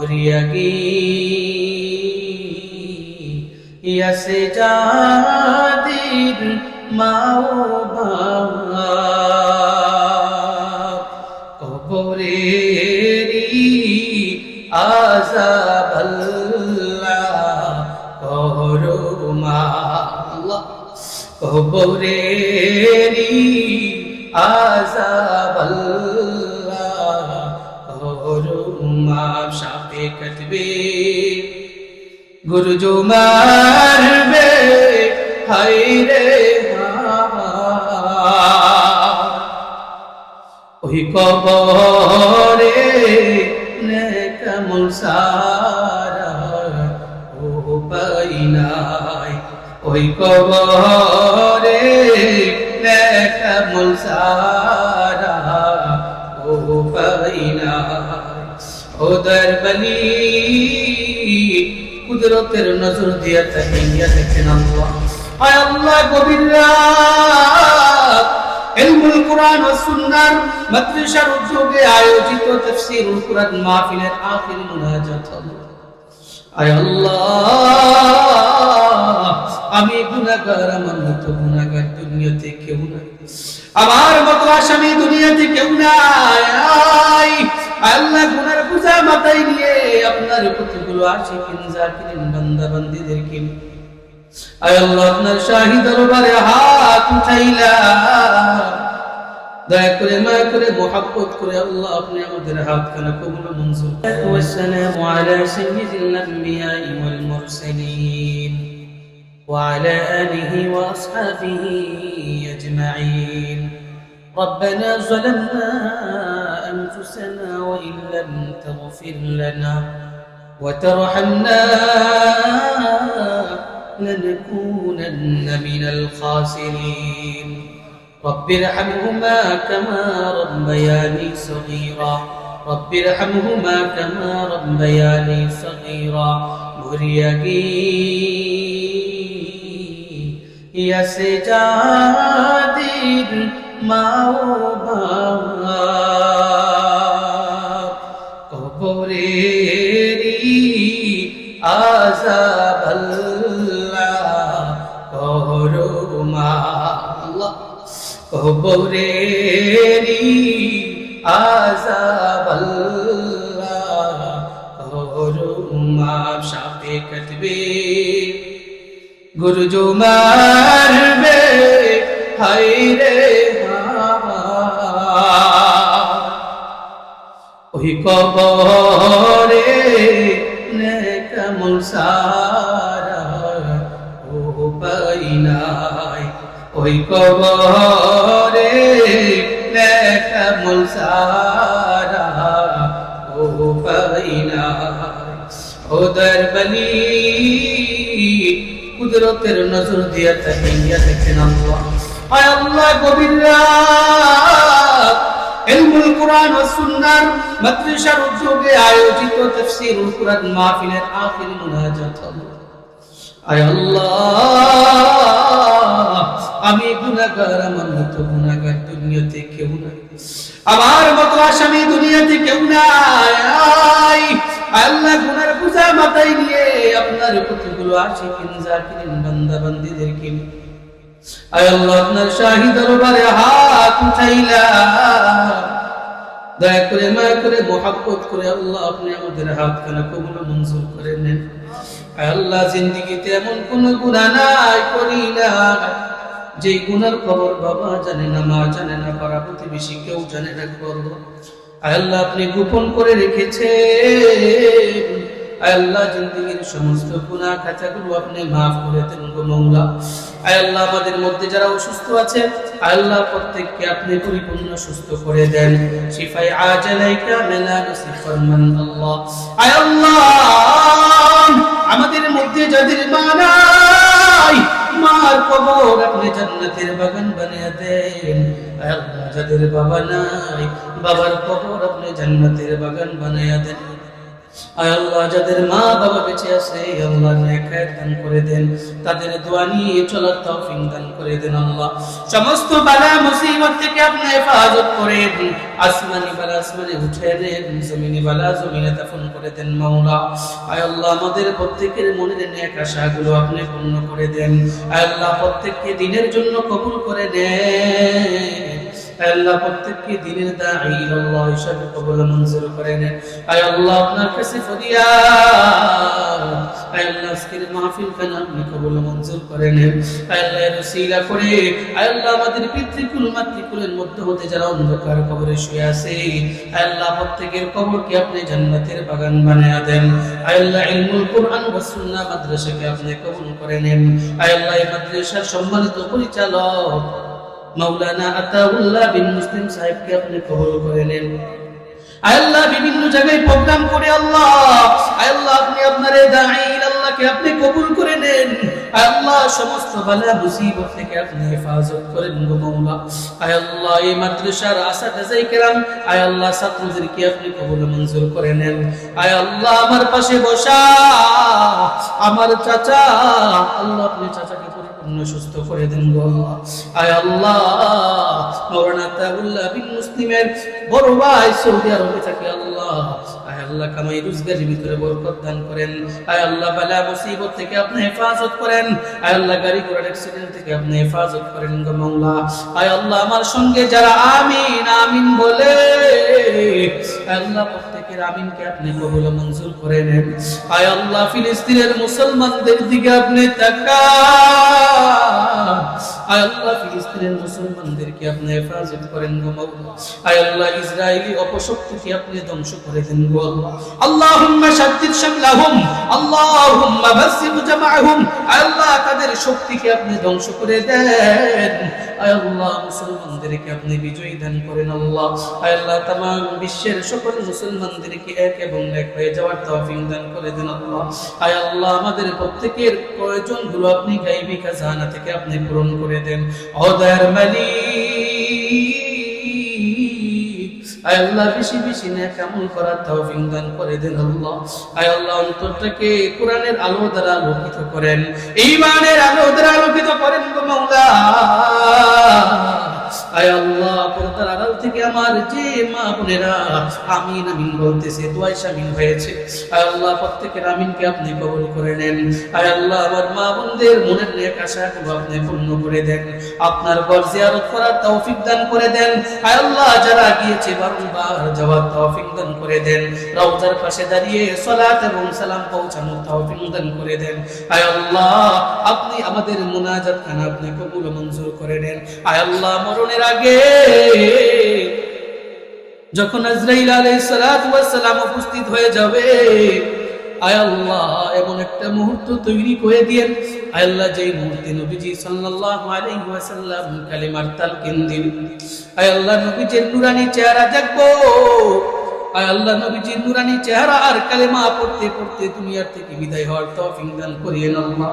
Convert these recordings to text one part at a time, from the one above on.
ভরিয়াগি ইয়াসে জাদির মাও বাবা। কবরেরি আজাব আল্লাহ করুমা আল্লাহ। কবরেরি আজাব আল্লাহ। সাপে কাটবে গুরু জো মারবে হাই রে ওই কবরে কেমন সারা ও পাই নাই। ওই কবরে কেমন সারা ও পাই নাই। দরবলি কুদরতের নজর দিয়া তাকিয়া দেখেন আল্লাহ। আয় আল্লাহ, গভীর রাত। ইলমুল কোরআন ও সুন্নাহর মাদ্রাসার উদ্যোগে আয়োজিত তাফসীরুল কোরআন মাহফিলের মুনাজাত আয় আল্লাহ, আমি গুনাহগার, আমার মতো গুনাহগার দুনিয়াতে কেউ নাই। আমার মতো আসামি দুনিয়াতে কেউ নাই। আল্লাহ মাথায় নিয়ে আপনার কতগুলো আশিকিন জাকিরিন বান্দা বান্দীদেরকে নিয়ে আয় আল্লাহ আপনার শাহী দরবারে হাত উঠাইলাম দয়া করে মায়া করে মোহাব্বত করে আল্লাহ আপনি আমাদের হাত খানা কবুল ও মঞ্জুর والسلام على سيد الأنبياء والمرسلين وعلى آله وأصحابه أجمعين ربنا ظلمنا أنفسنا وإن لم تغفر لنا وترحمنا لنكونن من الخاسرين. رب ارحمهما كما ربياني صغيرا. رب ارحمهما كما ربياني صغيرا. مريقي يا سجادر মাও বাবা কবরেরি আজাব করো মা আল্লাহ কবরেরি আজাব করো মা শাপে কাটবে গুরুজো মারবে হায় ওই কবরে কেমন সারা ও পাই নাই ওই কবরে কেমন সারা ও পাই নাই ও দরবলি কুদরতের নজর দিয়া তাকিয়া দেখেন আয় আল্লাহ ইলমুল কোরআন ও সুন্নাহর মাদ্রাসার উদ্যোগে আয়োজিত তাফসীরুল কোরআন মাহফিলের আখির মুনাজাত আয় আল্লাহ, আমি গুনাহগার, আমার মতো গুনাহগার দুনিয়াতে কেউ নাই। আমার মতো আসামি দুনিয়াতে কেউ নাই। আল্লাহ, গুনার পূজা মাথায় নিয়ে আপনার কতগুলো আশিকিন বান্দা বান্দীদেরকে যে গুনার খবর বাবা জানে না, মা জানে না, পাড়া প্রতিবেশী কেউ জানে না আল্লাহ, আপনি গোপন করে রেখেছেন। আয় আল্লাহ জিন্দগির সমস্ত গুনাহ খাতাগুলো আপনি মাফ করে দেন গো মৌলা। আল্লাহ, আমাদের মধ্যে যারা অসুস্থ আছে আল্লাহ, প্রত্যেককে আপনি পরিপূর্ণ সুস্থ করে দেন। শিফাই আজালাইকা মেলা নসিফার মান আল্লাহ। আল্লাহ, আমাদের মধ্যে যাদের বানাই মার কবর আপনি জান্নাতের বাগান বানিয়ে দেন। আল্লাহ, যাদের বাবা নাই, বাবার কবর আপনি জান্নাতের বাগান বানিয়ে দেন। আল্লাহ, যাদের মা বাবা বেঁচে আছে আল্লাহ দান করে দেন। তাদের দোয়া নিয়ে চলার তৌফিক দান করে দেন আল্লাহ। সমস্ত বালা মুসিবত থেকে আপনি হেফাজত আসমানি বালা আসমানে উঠে দেন, জমিনি বালা জমিনে দাফন করে দেন মাওলা। আয় আল্লাহ, আমাদের প্রত্যেকের মনের নেক আশাগুলো আপনি পূর্ণ করে দেন। আয় আল্লাহ, প্রত্যেককে দিনের জন্য কবুল করে দেন আপনি আমাদের পিতৃকুল, মাতৃকুলের মধ্যে হতে যারা অন্ধকার কবরে শুয়ে আপনি বাগান বানিয়ে দেন। আয় আল্লাহ কোরআন মাদ্রাসাকে আপনি কবুল করে নেন। আয় মাদ্রাসার সম্মানিত পরিচালক মাওলানা আতাউল্লাহ বিন মুসলিম সাহেবকে আপনি কবুল করে নেন। আল্লাহ বিভিন্ন জায়গায় প্রোগ্রাম করে আল্লাহ আল্লাহ আপনি আপনার এই দাঈ আল্লাহকে আপনি কবুল করে নেন। আল্লাহ সমস্ত বালা মুসিবত থেকে আপনি হেফাজত করেন গো মাওলা। আয় আল্লাহ, এই মাদ্রাসার আসাদাজাই কেরাম, আয় আল্লাহ ছাত্রদেরকে আপনি কবুল মঞ্জুর করে নেন। আয় আল্লাহ আমার পাশে বসা, আমার চাচা, আল্লাহ আপনি চাচাকে সুস্থ করে গো। আয় আল্লাহ তাউল্লাহ বিন মুসলিমের বড় ভাই সৌদি আরবে থাকে আল্লাহ। আয় আল্লাহ, কামাই রোজগারের ভিতরে বরকত দান করেন। আয় আল্লাহ, বালা মুসিবত থেকে আপনি হেফাজত করেন। আয় আল্লাহ, গাড়ি ঘোড়ার অ্যাক্সিডেন্ট থেকে আপনি হেফাজত করেন গো মাওলা। আয় আল্লাহ, আমার সঙ্গে যারা আমিন আমিন বলে আল্লাহ প্রত্যেকের আমিনকে আপনি কবুল মঞ্জুর করে নেন। আয় আল্লাহ, ফিলিস্তিনের মুসলমানদের দিকে আপনি আয় আল্লাহ, ফিলিস্তিনের মুসলমানদেরকে আপনি হেফাজত করেন গো আয় আল্লাহ, ইসরায়েলি অপশক্তিকে আপনি ধ্বংস করে দেন গো আল্লাহ। আল্লাহুম্মা শাদ্দিদ শামলাহুম আল্লাহুম্মা বাসিক জামাআহুম। আয় আল্লাহ, তাদের শক্তিকে আপনি ধ্বংস করে দেন। আয় মুসলমানদেরকে আপনি বিজয়ী দান করেন আল্লাহ। আল্লাহ, তামাম বিশ্বের সকল মুসলমানদেরকে এক এবং এক হয়ে যাওয়ার তৌফিক দান করে দেন আল্লাহ। আয় আল্লাহ, আমাদের প্রত্যেকের প্রয়োজনগুলো আপনি গাইবী খাজানা থেকে আপনি পূরণ করে দেন। অদয়ার মালিক। বেশি বেশি নেক আমল করার তৌফিক দান করে দেন আল্লাহ। আয় আল্লাহ, অন্তরটাকে আলো দ্বারা আলোকিত করেন। ঈমানের আলো দ্বারা আলোকিত করেন গো আমার যে মা বোনেরা, আমিন আমিন বলতেছে দোয়াই শামিল হয়েছে। আয় আল্লাহ প্রত্যেকের আমিনকে আপনি কবুল করে নেন। আয় আল্লাহ আমার মা বোনদের মনের নেক আশাগুলো আপনি পূর্ণ করে দেন। আপনার ঘর জিয়ারত করার তৌফিক দান করে দেন। আয় আল্লাহ যারা গিয়েছে, বারংবার যাওয়ার তৌফিক দান করে দেন। রওজার পাশে দাঁড়িয়ে সালাত এবং সালাম পৌঁছানোর তৌফিক দান করে দেন। আয় আল্লাহ আপনি আমাদের মুনাজাত খানা আপনি কবুল মঞ্জুর করে নেন। আয় আল্লাহ মরণের আগে যখন আজরাইল আলাইহিস সালাতু ওয়াস সালাম উপস্থিত হয়ে যাবে এমন একটা মুহূর্ত তৈরি করে মুহূর্তে আল্লাহ চেহারা আর দুনিয়ার থেকে বিদায় হওয়ার তৌফিক দান করিয়ে আল্লাহ।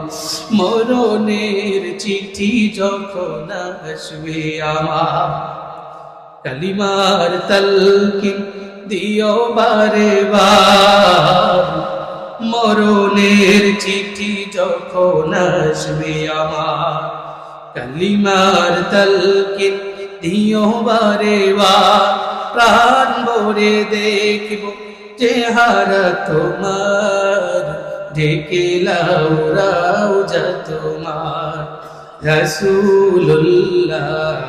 মরণের চিঠি যখন আসবে আমার কালিমার তালকিন দিও বারে বার। মরণের চিঠি যখন আসবে আমার, কালিমার তালকিন দিও বারে বার। প্রাণ ভরে দেখব চেহারা তোমার ঢেকে লাউ রাউজা তোমার। রসুল্লাহ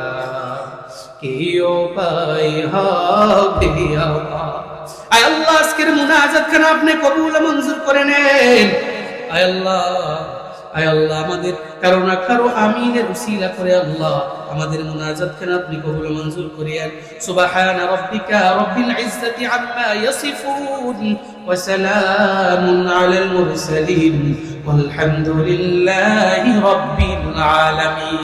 কেউ পাই হবে আমার আয় আল্লাহ আজকের মুনাজাত খানা আপনি কবুল ও মঞ্জুর করে নেন আয় আল্লাহ আয় আল্লাহ আমাদের কারো না কারো আমিনের উসিলা করে আল্লাহ আমাদের মুনাজাত খানা আপনি কবুল ও মঞ্জুর করিয়েন সুবহান রাব্বিকা রাব্বিল ইজ্জাতি আম্মা ইয়াসিফুন ওয়া সালামুন আলাল মুরসালিন والحمد لله رب العالمين